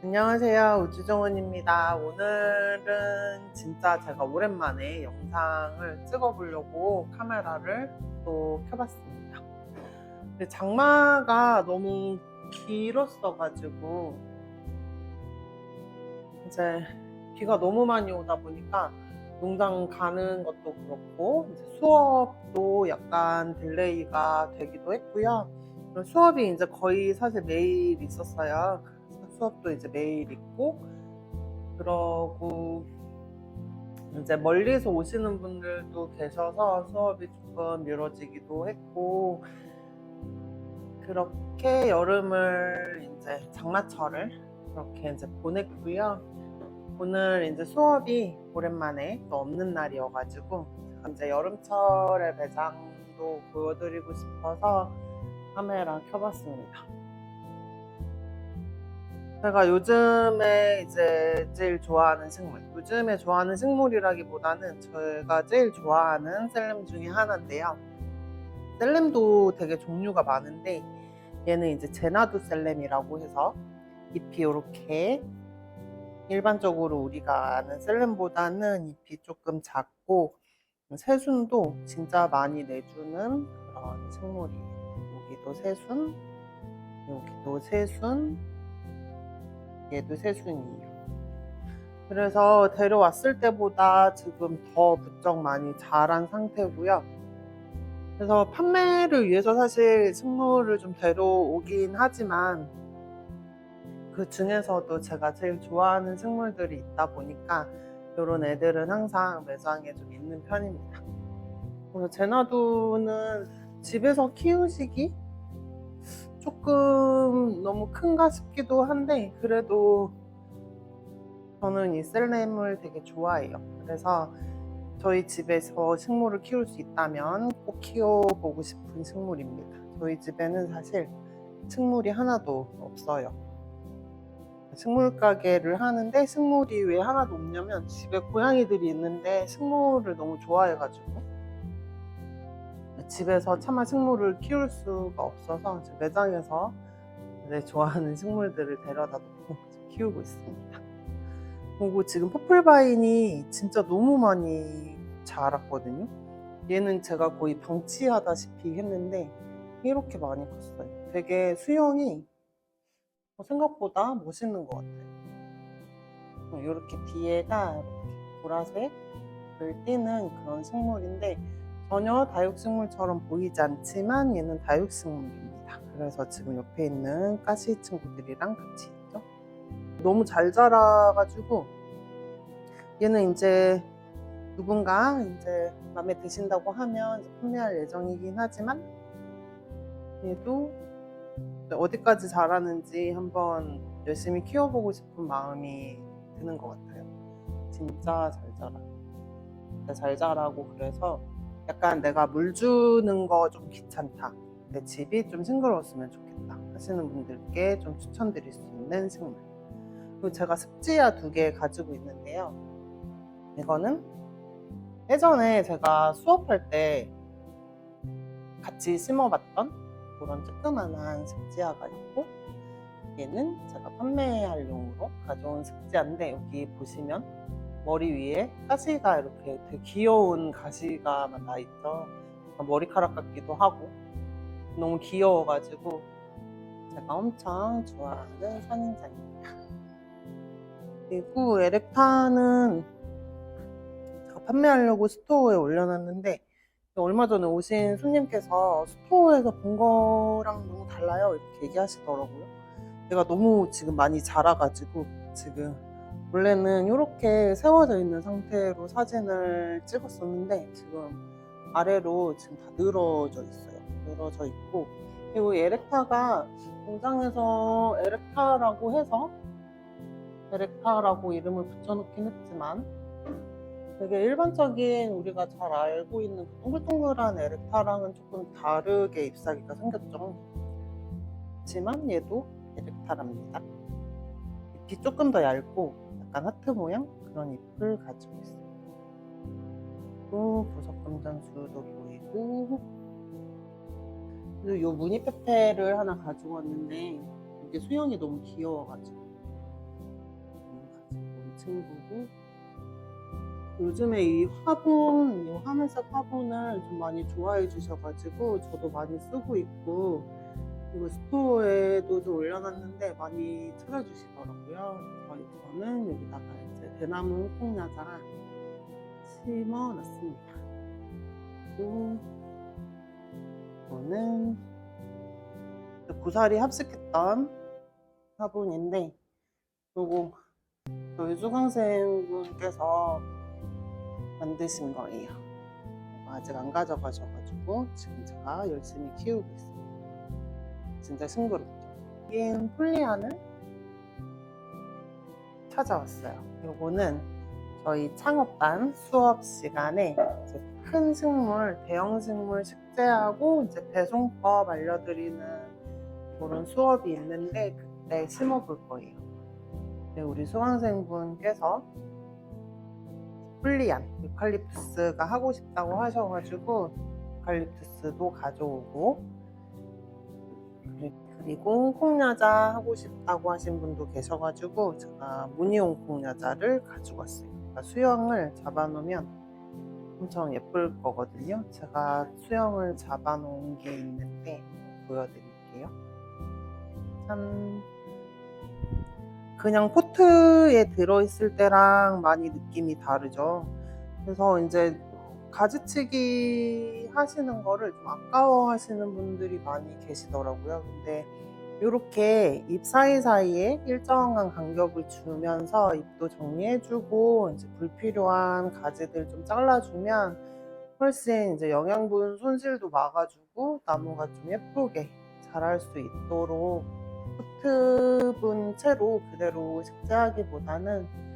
안녕하세요. 우주정원입니다. 오늘은 진짜 제가 오랜만에 영상을 찍어보려고 카메라를 또 켜봤습니다. 장마가 너무 길었어 가지고 이제 비가 너무 많이 오다 보니까 농장 가는 것도 그렇고 수업도 약간 딜레이가 되기도 했고요. 수업이 이제 거의 사실 매일 있었어요. 수업도 이제 매일 있고 그러고 이제 멀리서 오시는 분들도 계셔서 수업이 조금 미뤄지기도 했고 그렇게 여름을 이제 장마철을 그렇게 이제 보냈고요. 오늘 이제 수업이 오랜만에 또 없는 날이어가지고 이제 여름철의 매장도 보여드리고 싶어서 카메라 켜봤습니다. 제가 요즘에 이제 제일 좋아하는 식물, 요즘에 좋아하는 식물이라기보다는 제가 제일 좋아하는 셀렘 중에 하나인데요. 셀렘도 되게 종류가 많은데 얘는 이제 제나두 셀렘이라고 해서 잎이 이렇게 일반적으로 우리가 아는 셀렘보다는 잎이 조금 작고 새순도 진짜 많이 내주는 그런 식물이에요. 여기도 새순, 여기도 새순, 얘도 새순이에요. 그래서 데려왔을 때보다 지금 더 부쩍 많이 자란 상태고요. 그래서 판매를 위해서 사실 식물을 좀 데려오긴 하지만 그 중에서도 제가 제일 좋아하는 식물들이 있다 보니까 이런 애들은 항상 매장에 좀 있는 편입니다. 그래서 제나두는 집에서 키우시기 조금 너무 큰가 싶기도 한데 그래도 저는 이 셀렘을 되게 좋아해요. 그래서 저희 집에서 식물을 키울 수 있다면 꼭 키워보고 싶은 식물입니다. 저희 집에는 사실 식물이 하나도 없어요. 식물 가게를 하는데 식물이 왜 하나도 없냐면 집에 고양이들이 있는데 식물을 너무 좋아해가지고 집에서 차마 식물을 키울 수가 없어서 매장에서 내 좋아하는 식물들을 데려다 놓고 키우고 있습니다. 그리고 지금 퍼플바인이 진짜 너무 많이 자랐거든요. 얘는 제가 거의 방치하다시피 했는데 이렇게 많이 컸어요. 되게 수영이 생각보다 멋있는 것 같아요. 이렇게 뒤에가 이렇게 보라색을 띠는 그런 식물인데 전혀 다육식물처럼 보이지 않지만 얘는 다육식물입니다. 그래서 지금 옆에 있는 가시 친구들이랑 같이 있죠. 너무 잘 자라가지고 얘는 이제 누군가 이제 마음에 드신다고 하면 판매할 예정이긴 하지만 얘도 어디까지 자라는지 한번 열심히 키워보고 싶은 마음이 드는 것 같아요. 진짜 잘 자라. 잘 자라고 그래서 약간 내가 물 주는 거 좀 귀찮다. 내 집이 좀 싱그러웠으면 좋겠다. 하시는 분들께 좀 추천드릴 수 있는 식물. 그리고 제가 습지야 두 개 가지고 있는데요. 이거는 예전에 제가 수업할 때 같이 심어봤던 그런 조그만한 습지야가 있고 얘는 제가 판매할 용으로 가져온 습지야인데 여기 보시면 머리 위에 가시가 이렇게 되게 귀여운 가시가 나 있죠. 머리카락 같기도 하고 너무 귀여워가지고 제가 엄청 좋아하는 선인장입니다. 그리고 에렉타는 제가 판매하려고 스토어에 올려놨는데 얼마 전에 오신 손님께서 스토어에서 본 거랑 너무 달라요 이렇게 얘기하시더라고요. 얘가 너무 지금 많이 자라가지고 지금 원래는 이렇게 세워져 있는 상태로 사진을 찍었었는데 지금 아래로 지금 다 늘어져 있어요. 늘어져 있고 그리고 에렉타가 공장에서 에렉타라고 해서 에렉타라고 이름을 붙여놓긴 했지만 되게 일반적인 우리가 잘 알고 있는 그 동글동글한 에렉타랑은 조금 다르게 잎사귀가 생겼죠. 하지만 얘도 에렉타랍니다. 잎이 조금 더 얇고 약간 하트 모양? 그런 잎을 가지고 있어요. 또 보석 금전수도 보이고. 그리고 요 무늬 페페를 하나 가지고 왔는데 이게 수영이 너무 귀여워가지고. 친구고. 요즘에 이 화분, 이 하늘색 화분을 좀 많이 좋아해 주셔가지고 저도 많이 쓰고 있고 그리고 스토어에도 좀 올려놨는데 많이 찾아주시더라고요. 저희 저는 여기다가 이제 대나무 콩야자 심어놨습니다. 그리고 이거는 고사리 합식했던 화분인데 요거 저희 수강생분께서 만드신 거예요. 아직 안 가져가셔가지고 지금 제가 열심히 키우고 있어요. 진짜 싱그럽죠. 이게 폴리안을 찾아왔어요. 요거는 저희 창업반 수업 시간에 큰 식물, 대형 식물 식재하고 이제 배송법 알려드리는 그런 수업이 있는데 그때 심어볼 거예요. 네, 우리 수강생분께서 폴리안, 유칼립투스가 하고 싶다고 하셔가지고 유칼립투스도 가져오고 그리고 콩야자 하고 싶다고 하신 분도 계셔가지고 제가 무늬용 콩야자를 가지고 왔어요. 그러니까 수영을 잡아놓으면 엄청 예쁠 거거든요. 제가 수영을 잡아놓은 게 있는데 보여드릴게요. 짠. 그냥 포트에 들어있을 때랑 많이 느낌이 다르죠. 그래서 이제 가지치기 하시는 거를 좀 아까워 하시는 분들이 많이 계시더라고요. 근데 이렇게 잎 사이사이에 일정한 간격을 주면서 잎도 정리해주고 이제 불필요한 가지들 좀 잘라주면 훨씬 이제 영양분 손실도 막아주고 나무가 좀 예쁘게 자랄 수 있도록 포트분 채로 그대로 식재하기보다는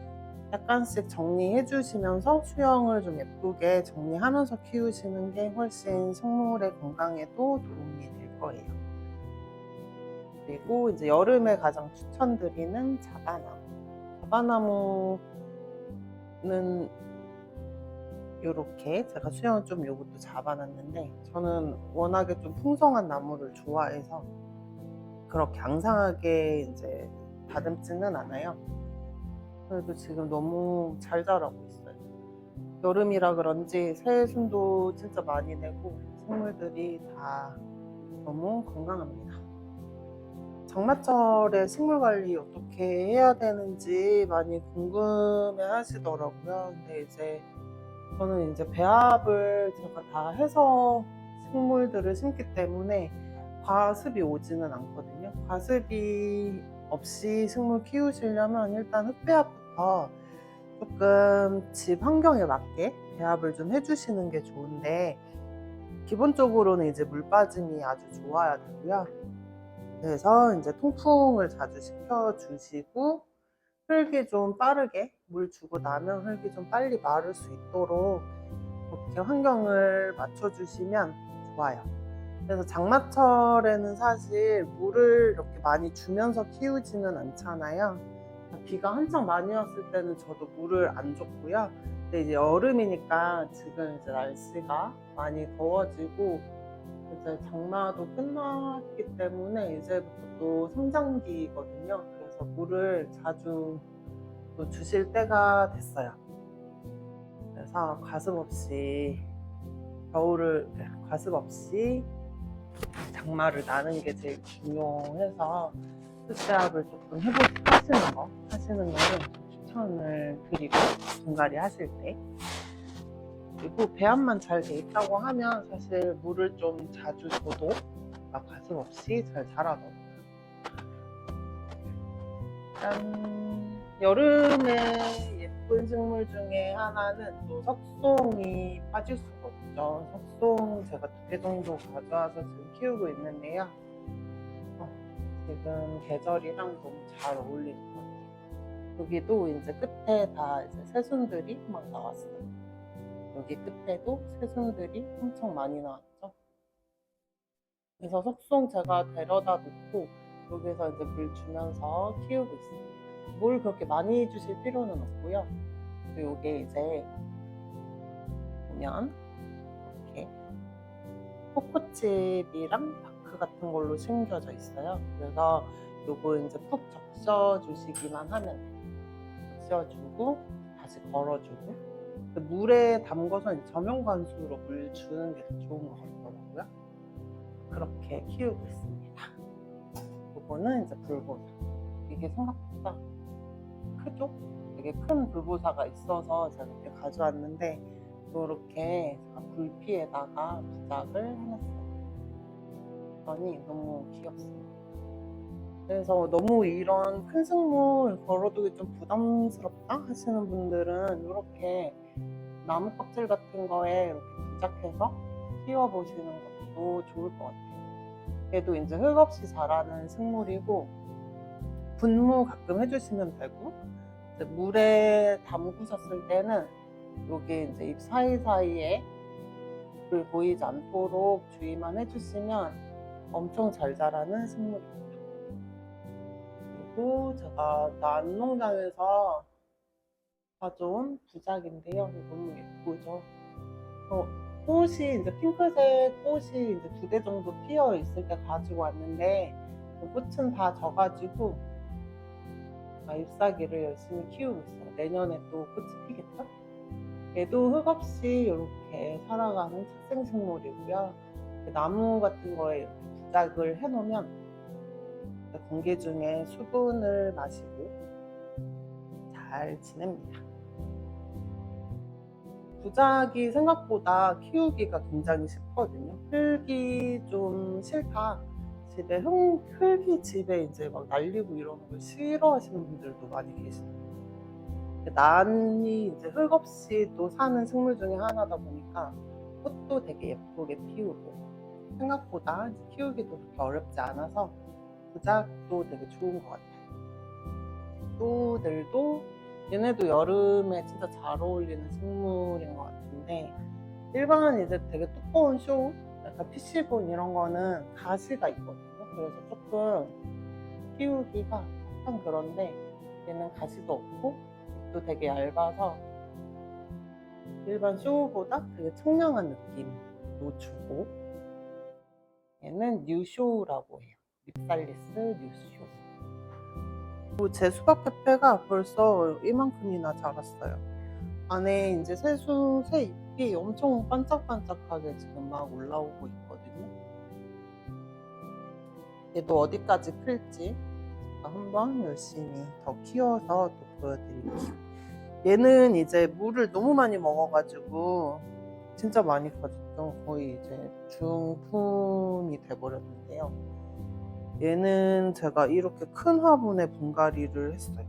약간씩 정리해 주시면서 수영을 좀 예쁘게 정리하면서 키우시는 게 훨씬 식물의 건강에도 도움이 될 거예요. 그리고 이제 여름에 가장 추천드리는 자바나무. 자바나무는 이렇게 제가 수영을 좀 요것도 잡아놨는데 저는 워낙에 좀 풍성한 나무를 좋아해서 그렇게 앙상하게 이제 다듬지는 않아요. 그래도 지금 너무 잘 자라고 있어요. 여름이라 그런지 새순도 진짜 많이 내고 식물들이 다 너무 건강합니다. 장마철에 식물 관리 어떻게 해야 되는지 많이 궁금해 하시더라고요. 근데 이제 저는 이제 배합을 제가 다 해서 식물들을 심기 때문에 과습이 오지는 않거든요. 과습이 없이 식물 키우시려면 일단 흙배합부터 조금 집 환경에 맞게 배합을 좀 해주시는 게 좋은데 기본적으로는 이제 물 빠짐이 아주 좋아야 되고요. 그래서 이제 통풍을 자주 시켜주시고 흙이 좀 빠르게 물 주고 나면 흙이 좀 빨리 마를 수 있도록 그렇게 환경을 맞춰주시면 좋아요. 그래서 장마철에는 사실 물을 이렇게 많이 주면서 키우지는 않잖아요. 비가 한창 많이 왔을 때는 저도 물을 안 줬고요. 근데 이제 여름이니까 지금 이제 날씨가 많이 더워지고 이제 장마도 끝났기 때문에 이제부터 또 성장기거든요. 그래서 물을 자주 또 주실 때가 됐어요. 그래서 과습 없이 겨울을 네, 과습 없이 장마를 나는 게 제일 중요해서 흑배합을 조금 해보 하시는 거 하시는 거를 추천을 드리고 분갈이 하실 때 그리고 배합만 잘 돼 있다고 하면 사실 물을 좀 자주 줘도 막 가슴 없이 잘 자라더라고요. 짠 여름에 예쁜 식물 중에 하나는 또 석송이 빠질 수 가 없죠. 석송 제가 두 개 정도 가져와서 지금 키우고 있는데요. 어, 지금 계절이랑 너무 잘 어울리는 것 같아요. 여기도 이제 끝에 다 이제 새순들이 막 나왔어요. 여기 끝에도 새순들이 엄청 많이 나왔죠. 그래서 석송 제가 데려다 놓고 여기서 이제 물 주면서 키우고 있습니다. 물 그렇게 많이 주실 필요는 없고요. 이게 이제 보면 코코칩이랑 바크 같은 걸로 심겨져 있어요. 그래서 요거 이제 푹 적셔 주시기만 하면 돼요. 씌워주고 다시 걸어주고 그 물에 담궈서 이제 저명 관수로 물 주는 게더 좋은 것 같더라고요. 그렇게 키우고 있습니다. 이거는 이제 불보사. 이게 생각보다 크죠? 되게 큰 불보사가 있어서 제가 이렇게 가져왔는데 제가 불피에다가 부작을 해놨어요. 그러니 너무 귀엽습니다. 그래서 너무 이런 큰 식물 걸어두기 좀 부담스럽다 하시는 분들은 이렇게 나무 껍질 같은 거에 이렇게 부작해서 키워보시는 것도 좋을 것 같아요. 얘도 이제 흙 없이 자라는 식물이고 분무 가끔 해주시면 되고 물에 담그셨을 때는 여기 이제 잎 사이사이에 불 보이지 않도록 주의만 해주시면 엄청 잘 자라는 식물입니다. 그리고 제가 난농장에서 가져온 부작인데요. 너무 예쁘죠? 어, 꽃이 이제 핑크색 꽃이 이제 두 대 정도 피어 있을 때 가지고 왔는데 그 꽃은 다 져가지고 아, 잎사귀를 열심히 키우고 있어요. 내년에 또 꽃이 피겠죠? 얘도 흙 없이 이렇게 살아가는 착생식물이고요. 나무 같은 거에 부작을 해놓으면 공기 중에 수분을 마시고 잘 지냅니다. 부작이 생각보다 키우기가 굉장히 쉽거든요. 흙이 좀 싫다. 집에 흙, 흙이 집에 이제 막 날리고 이러는 걸 싫어하시는 분들도 많이 계시더라고요. 난이 이제 흙 없이 또 사는 식물 중에 하나다 보니까 꽃도 되게 예쁘게 피우고 생각보다 키우기도 그렇게 어렵지 않아서 부작도 되게 좋은 것 같아요. 또들도 얘네도 여름에 진짜 잘 어울리는 식물인 것 같은데 일반 이제 되게 두꺼운 쇼, 약간 피시본 이런 거는 가시가 있거든요. 그래서 조금 키우기가 약간 그런데 얘는 가시도 없고 또 되게 얇아서 일반 쇼보다 되게 청량한 느낌도 주고 얘는 뉴쇼라고 해요. 립살리스 뉴쇼. 그리고 제 수박 페페가 벌써 이만큼이나 자랐어요. 안에 이제 새수, 새 잎이 엄청 반짝반짝하게 지금 막 올라오고 있거든요. 얘도 어디까지 클지 한번 열심히 더 키워서 또 보여드릴게요. 얘는 이제 물을 너무 많이 먹어가지고 진짜 많이 커졌죠. 거의 이제 중품이 돼버렸는데요. 얘는 제가 이렇게 큰 화분에 분갈이를 했어요.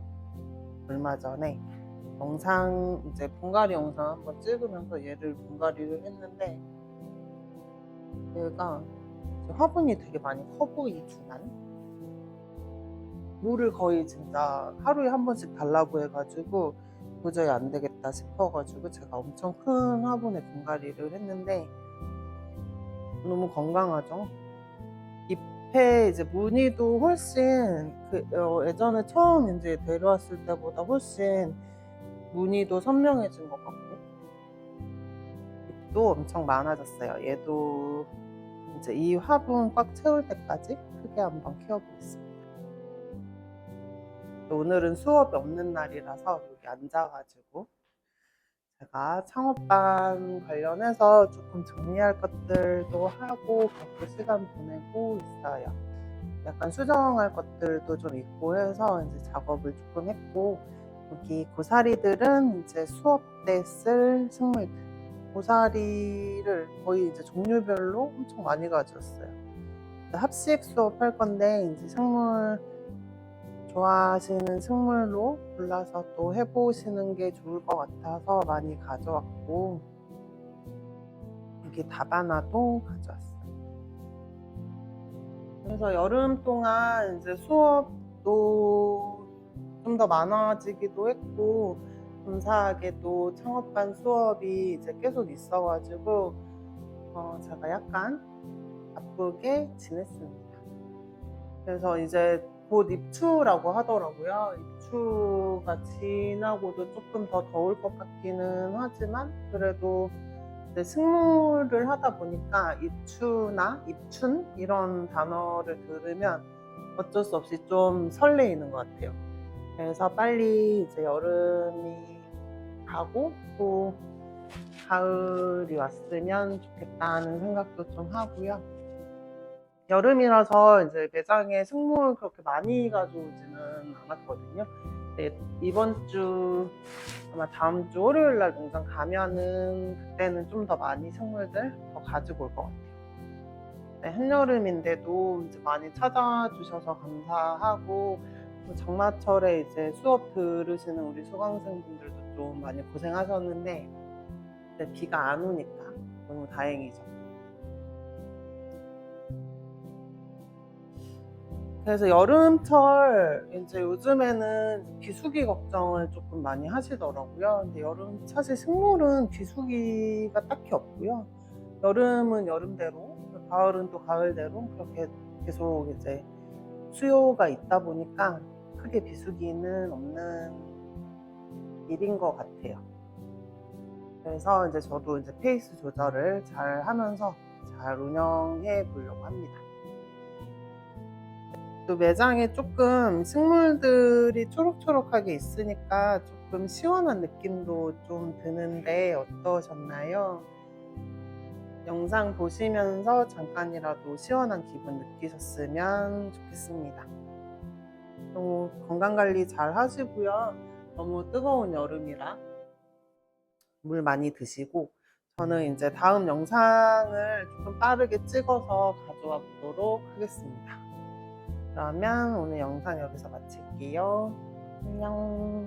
얼마 전에 영상 이제 분갈이 영상 한번 찍으면서 얘를 분갈이를 했는데 얘가 화분이 되게 많이 커 보이지만 물을 거의 진짜 하루에 한 번씩 달라고 해가지고 도저히 안 되겠다 싶어가지고 제가 엄청 큰 화분에 분갈이를 했는데 너무 건강하죠. 잎에 이제 무늬도 훨씬 그 어, 예전에 처음 이제 데려왔을 때보다 훨씬 무늬도 선명해진 것 같고 잎도 엄청 많아졌어요. 얘도 이제 이 화분 꽉 채울 때까지 크게 한번 키워보겠습니다. 오늘은 수업이 없는 날이라서 여기 앉아가지고 제가 창업반 관련해서 조금 정리할 것들도 하고 그렇게 시간 보내고 있어요. 약간 수정할 것들도 좀 있고 해서 이제 작업을 조금 했고 여기 고사리들은 이제 수업 때 쓸 식물들 고사리를 거의 이제 종류별로 엄청 많이 가져왔어요. 합식 수업 할 건데 이제 식물 좋아하시는 식물로 골라서 또 해보시는 게 좋을 것 같아서 많이 가져왔고 여기 다바나도 가져왔어요. 그래서 여름 동안 이제 수업도 좀 더 많아지기도 했고 감사하게도 창업반 수업이 이제 계속 있어가지고 어, 제가 약간 바쁘게 지냈습니다. 그래서 이제 곧 입추라고 하더라고요. 입추가 지나고도 조금 더 더울 것 같기는 하지만 그래도 이제 식물을 하다 보니까 입추나 입춘 이런 단어를 들으면 어쩔 수 없이 좀 설레이는 것 같아요. 그래서 빨리 이제 여름이 가고 또 가을이 왔으면 좋겠다는 생각도 좀 하고요. 여름이라서 이제 매장에 식물 그렇게 많이 가져오지는 않았거든요. 네, 이번 주 아마 다음 주 월요일 날 농장 가면은 그때는 좀 더 많이 식물들 더 가지고 올 것 같아요. 네, 한여름인데도 이제 많이 찾아주셔서 감사하고 뭐 장마철에 이제 수업 들으시는 우리 수강생분들도 좀 많이 고생하셨는데 이제 비가 안 오니까 너무 다행이죠. 그래서 여름철 이제 요즘에는 비수기 걱정을 조금 많이 하시더라고요. 근데 여름 사실 식물은 비수기가 딱히 없고요. 여름은 여름대로, 가을은 또 가을대로 그렇게 계속 이제 수요가 있다 보니까 크게 비수기는 없는 일인 것 같아요. 그래서 이제 저도 이제 페이스 조절을 잘 하면서 잘 운영해 보려고 합니다. 또 매장에 조금 식물들이 초록초록하게 있으니까 조금 시원한 느낌도 좀 드는데 어떠셨나요? 영상 보시면서 잠깐이라도 시원한 기분 느끼셨으면 좋겠습니다. 또 건강관리 잘 하시고요. 너무 뜨거운 여름이라 물 많이 드시고 저는 이제 다음 영상을 조금 빠르게 찍어서 가져와 보도록 하겠습니다. 그러면 오늘 영상 여기서 마칠게요. 안녕.